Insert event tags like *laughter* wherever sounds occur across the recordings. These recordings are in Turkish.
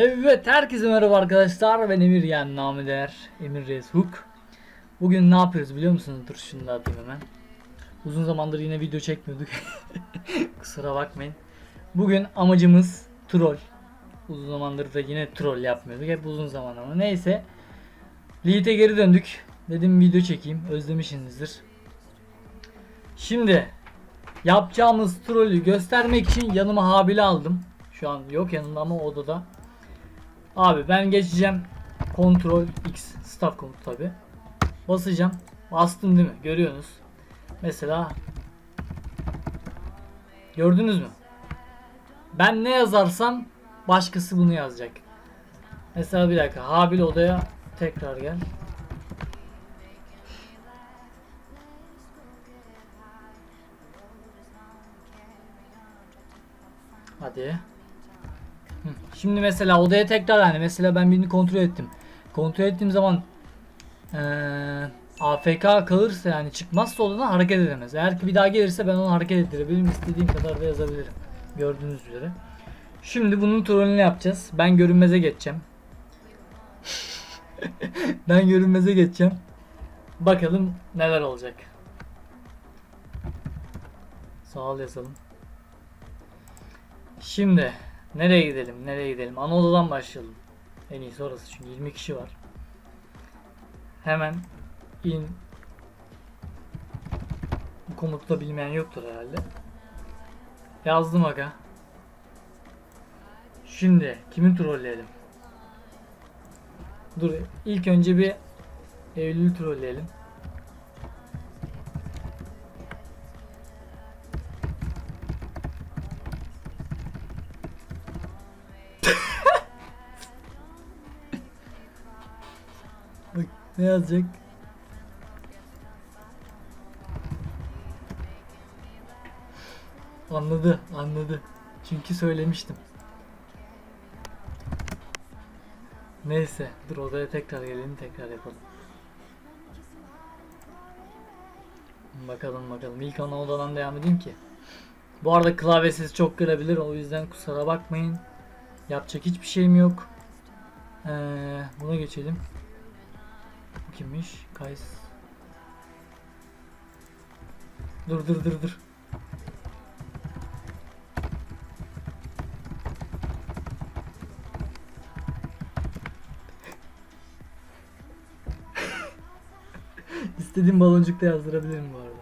Evet herkese merhaba arkadaşlar. Ben Emir yani namı değer Emir Reis Hook. Bugün ne yapıyoruz biliyor musunuz? Dur şunu da atayım hemen. Uzun zamandır yine video çekmiyorduk. *laughs* Kusura bakmayın. Bugün amacımız troll. Uzun zamandır da yine troll yapmıyorduk. Hep uzun zaman ama neyse. Lead'e geri döndük. Dedim video çekeyim. Özlemişsinizdir. Şimdi Yapacağımız trollü göstermek için yanıma Habil'i aldım. Şu an yok yanımda ama odada. Abi ben geçeceğim. Ctrl X staff komut tabi. Basacağım. Bastım değil mi? Görüyorsunuz. Mesela Gördünüz mü? Ben ne yazarsam başkası bunu yazacak. Mesela bir dakika. Habil odaya tekrar gel. Hadi. Şimdi mesela odaya tekrar yani mesela ben birini kontrol ettim. Kontrol ettiğim zaman eee AFK kalırsa yani çıkmazsa odadan hareket edemez. Eğer ki bir daha gelirse ben onu hareket ettirebilirim. istediğim kadar da yazabilirim. Gördüğünüz üzere. Şimdi bunun trollünü yapacağız. Ben görünmeze geçeceğim. *laughs* ben görünmeze geçeceğim. Bakalım neler olacak. Sağ ol yazalım. Şimdi nereye gidelim? Nereye gidelim? Ana odadan başlayalım. En iyisi orası çünkü 20 kişi var. Hemen in. Bu komutta bilmeyen yoktur herhalde. Yazdım aga. Şimdi kimi trolleyelim? Dur ilk önce bir Eylül'ü trolleyelim. Ne yazacak? Anladı, anladı. Çünkü söylemiştim. Neyse, dur odaya tekrar gelelim, tekrar yapalım. Bakalım bakalım. İlk ana odadan devam edeyim ki. Bu arada klavyesiz çok görebilir, o yüzden kusura bakmayın. Yapacak hiçbir şeyim yok. Ee, buna geçelim. Kimmiş? Kays. Dur dur dur dur. *laughs* İstediğim baloncukta yazdırabilirim bu arada.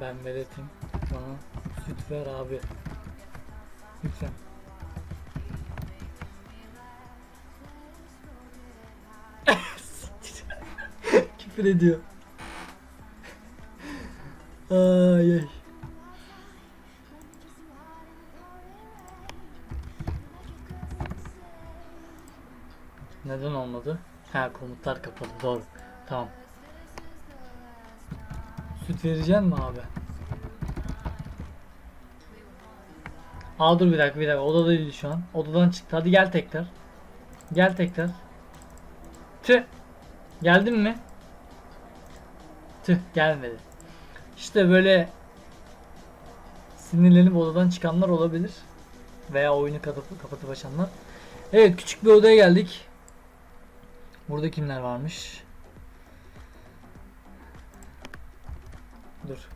Ben Velet'im. Ver abi. Lütfen. *laughs* Küfür ediyor. Ay ay. Neden olmadı? Ha komutlar kapalı doğru. Tamam. Süt vereceksin mi abi? Aa dur bir dakika bir dakika odada değil şu an. Odadan çıktı. Hadi gel tekrar. Gel tekrar. Tüh. Geldin mi? Tüh gelmedi. İşte böyle sinirlenip odadan çıkanlar olabilir. Veya oyunu kapatıp, kapatıp açanlar. Evet küçük bir odaya geldik. Burada kimler varmış? Dur.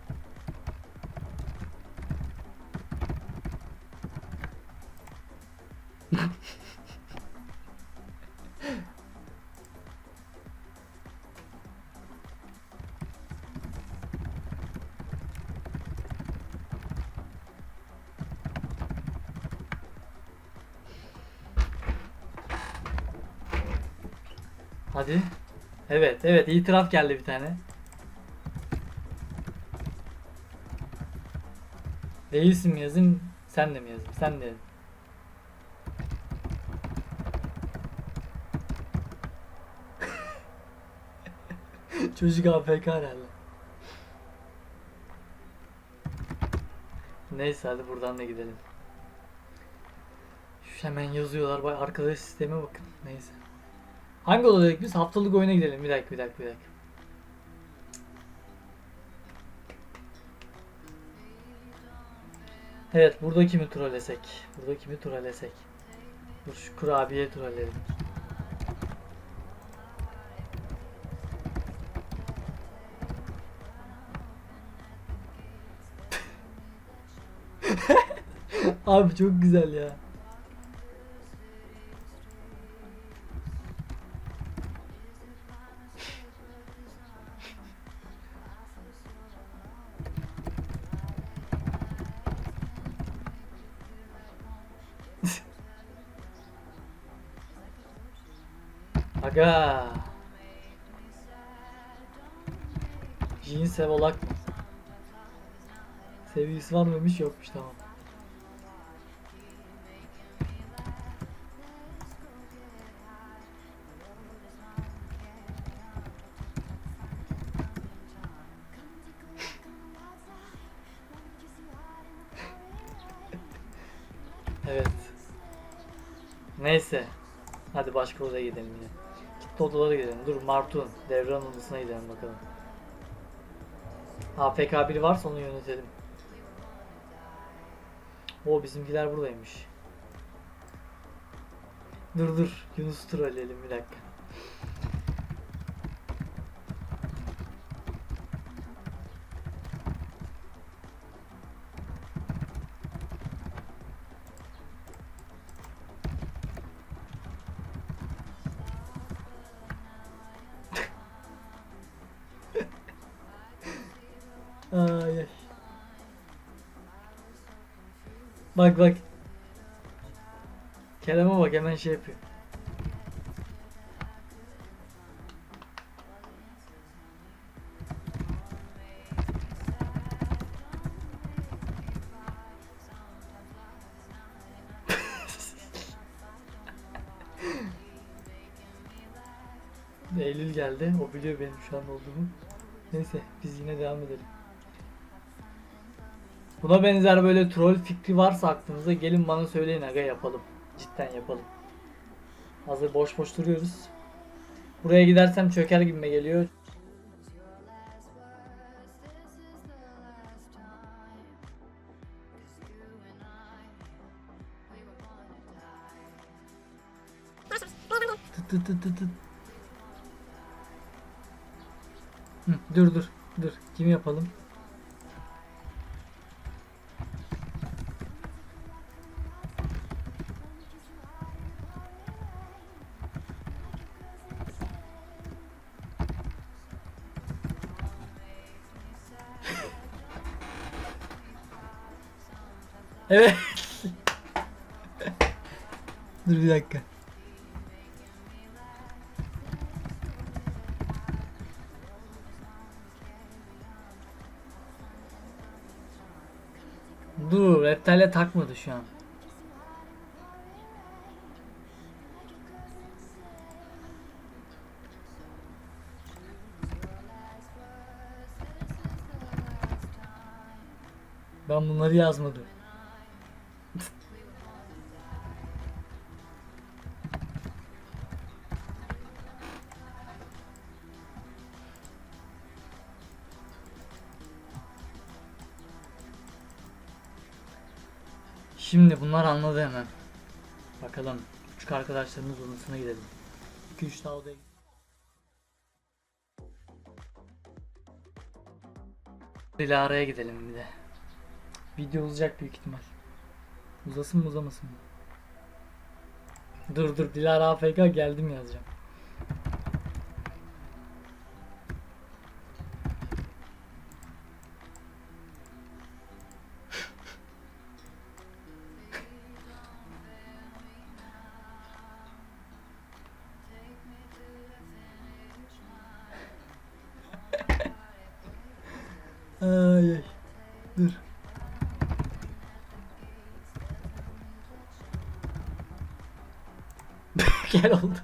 Hadi. Evet, evet itiraf geldi bir tane. Değilsin mi yazayım, sen de mi yazayım? Sen de. *laughs* Çocuk AFK herhalde. Neyse hadi buradan da gidelim. Şu hemen yazıyorlar. Arkadaş sisteme bakın. Neyse. Hangi oda biz? Haftalık oyuna gidelim. Bir dakika bir dakika bir dakika. Evet burada kimi trollesek? Burada kimi trollesek? Dur şu kurabiye trolleyelim. *laughs* Abi çok güzel ya. Sevolak? Sevgisi var mıymış yokmuş tamam. Evet. Neyse. Hadi başka odaya gidelim yine. Kitle odalara gidelim. Dur Martun. Devran odasına gidelim bakalım. AFK biri varsa onu yönetelim. O bizimkiler buradaymış. Dur dur. Yunus'u trolleyelim bir dakika. Bak bak. Kerem'e bak hemen şey yapıyor. *laughs* Eylül geldi. O biliyor benim şu an olduğumu. Neyse biz yine devam edelim. Buna benzer böyle troll fikri varsa aklınızda gelin bana söyleyin aga yapalım. Cidden yapalım. Hazır boş boş duruyoruz. Buraya gidersem çöker gibime geliyor. Tıt tıt tıt tıt. Hı, dur dur dur. Kimi yapalım? Dur bir dakika. Dur, reptile takmadı şu an. Ben bunları yazmadım. Şimdi bunlar anladı hemen. Bakalım. Küçük arkadaşlarımız odasına gidelim. 2-3 daha odaya Dilara'ya gidelim bir de. Video uzayacak büyük ihtimal. Uzasın mı uzamasın mı? Dur dur Dilara AFK geldim yazacağım. Gel oldu.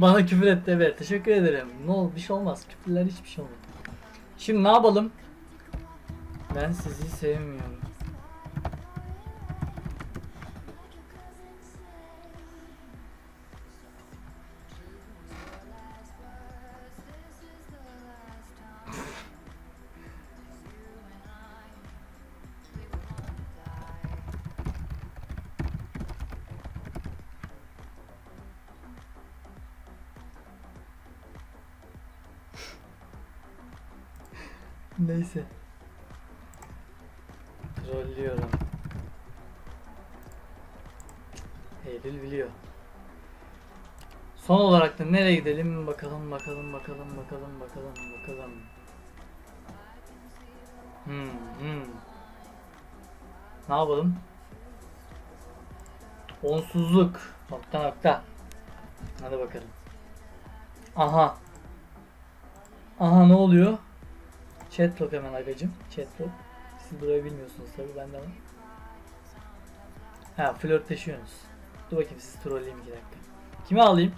Bana küfür etti evet. Teşekkür ederim. Ne oldu? Bir şey olmaz. Küfürler hiçbir şey olmaz. Şimdi ne yapalım? Ben sizi sevmiyorum. Neyse. Trollüyorum. Eylül biliyor. Son olarak da nereye gidelim bakalım bakalım bakalım bakalım bakalım bakalım. Hmm, hmm. Ne yapalım? Onsuzluk. Nokta nokta. Hadi bakalım. Aha. Aha ne oluyor? Chatlog hemen agacım. Chatlog. Siz burayı bilmiyorsunuz tabi bende var. Ha flörtleşiyorsunuz. Dur bakayım siz trolleyeyim iki dakika. Kimi alayım?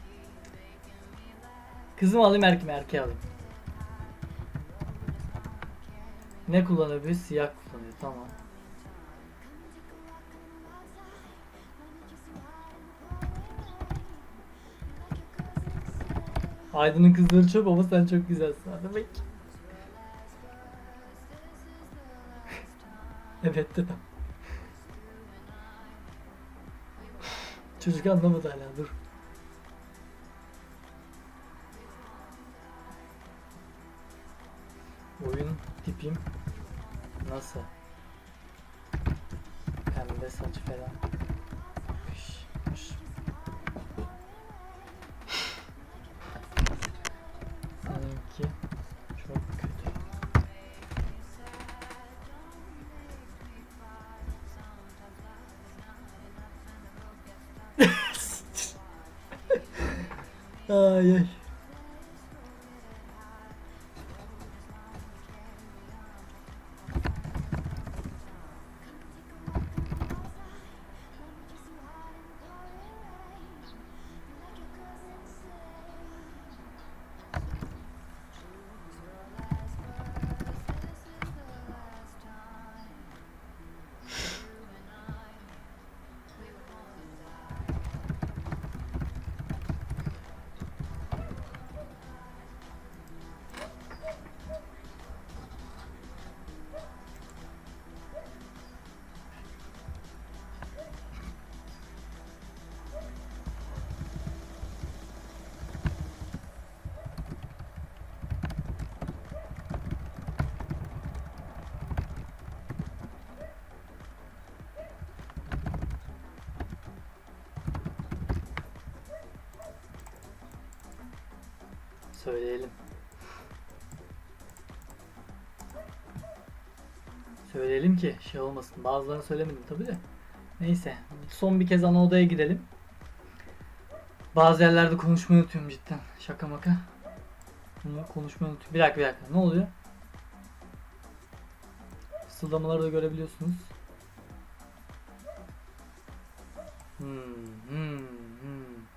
Kızı mı alayım erkeği? Erkeği alayım. Ne kullanıyor bir Siyah kullanıyor tamam. Aydın'ın kızları çok ama sen çok güzelsin. Hadi bakayım. Dedim. Çocuk anlamadı hala dur. Oyun tipim nasıl? Pembe saç falan. Söyleyelim. Söyleyelim ki şey olmasın. Bazılarını söylemedim tabi de. Neyse. Son bir kez ana odaya gidelim. Bazı yerlerde konuşmayı unutuyorum cidden. Şaka maka. Bunu konuşmayı unutuyorum. Bir dakika bir dakika. Ne oluyor? Fısıldamaları da görebiliyorsunuz. Hmm, hmm, hmm.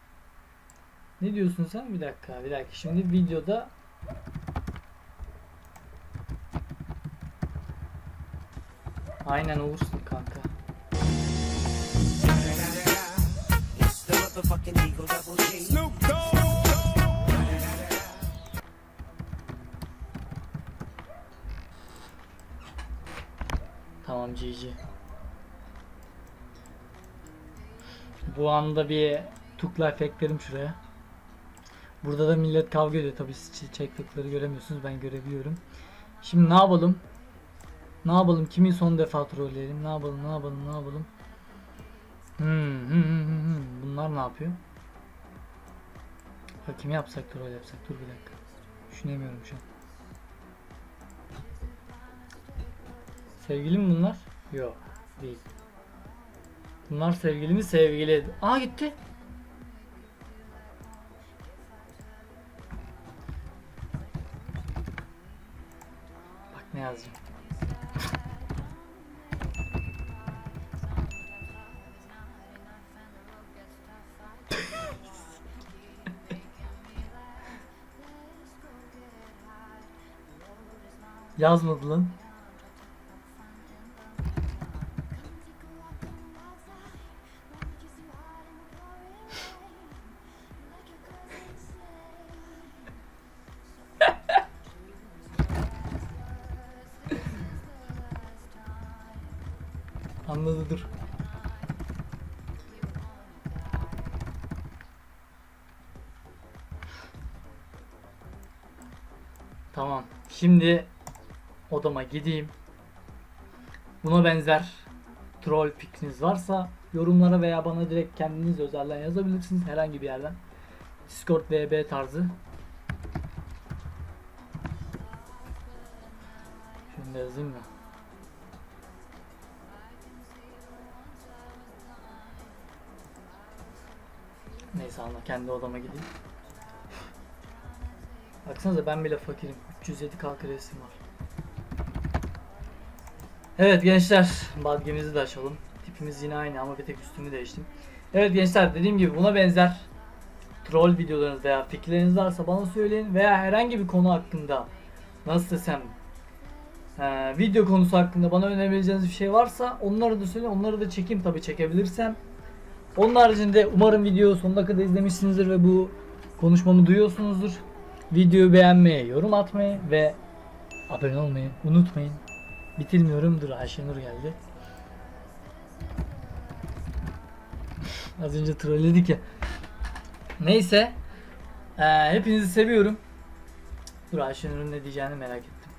Ne diyorsun sen? Bir dakika, bir dakika. Şimdi videoda Aynen olursun kanka. Tamam GG. Bu anda bir tukla efektlerim şuraya. Burada da millet kavga ediyor tabi siz çektikleri göremiyorsunuz ben görebiliyorum. Şimdi ne yapalım? Ne yapalım? Kimi son defa trolleyelim? Ne yapalım? Ne yapalım? Ne yapalım? Hmm, hmm, hmm, hmm, hmm. Bunlar ne yapıyor? Ya kimi yapsak troll yapsak? Dur bir dakika. Düşünemiyorum şu an. Sevgili mi bunlar? Yok. Değil. Bunlar sevgili mi? Sevgili. Aa gitti. yazacağım. Yazmadı lan. Anladı dur. Tamam. Şimdi odama gideyim. Buna benzer troll fikriniz varsa yorumlara veya bana direkt kendiniz özelden yazabilirsiniz herhangi bir yerden. Discord VB tarzı. Da yazayım mı? Neyse anla kendi odama gideyim. Baksanıza ben bile fakirim. 307k kresim var. Evet gençler, badgemizi de açalım. Tipimiz yine aynı ama bir tek üstümü değiştim. Evet gençler dediğim gibi buna benzer troll videolarınız veya fikirleriniz varsa bana söyleyin veya herhangi bir konu hakkında nasıl desem eee, video konusu hakkında bana önerebileceğiniz bir şey varsa onları da söyleyin onları da çekeyim tabi çekebilirsem. Onun haricinde umarım videoyu sonuna kadar izlemişsinizdir ve bu konuşmamı duyuyorsunuzdur. Videoyu beğenmeyi, yorum atmayı ve abone olmayı unutmayın. Bitirmiyorum. Dur Ayşenur geldi. Az önce trolledik ya. Neyse. Ee, hepinizi seviyorum. Dur Ayşenur'un ne diyeceğini merak ettim.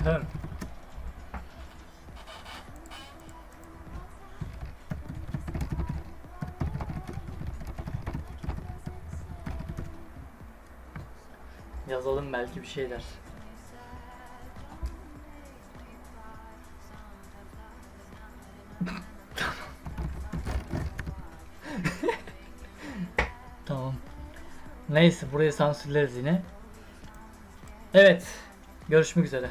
Ahem. Yazalım belki bir şeyler. *laughs* tamam. Neyse burayı sansürleriz yine. Evet. Görüşmek üzere.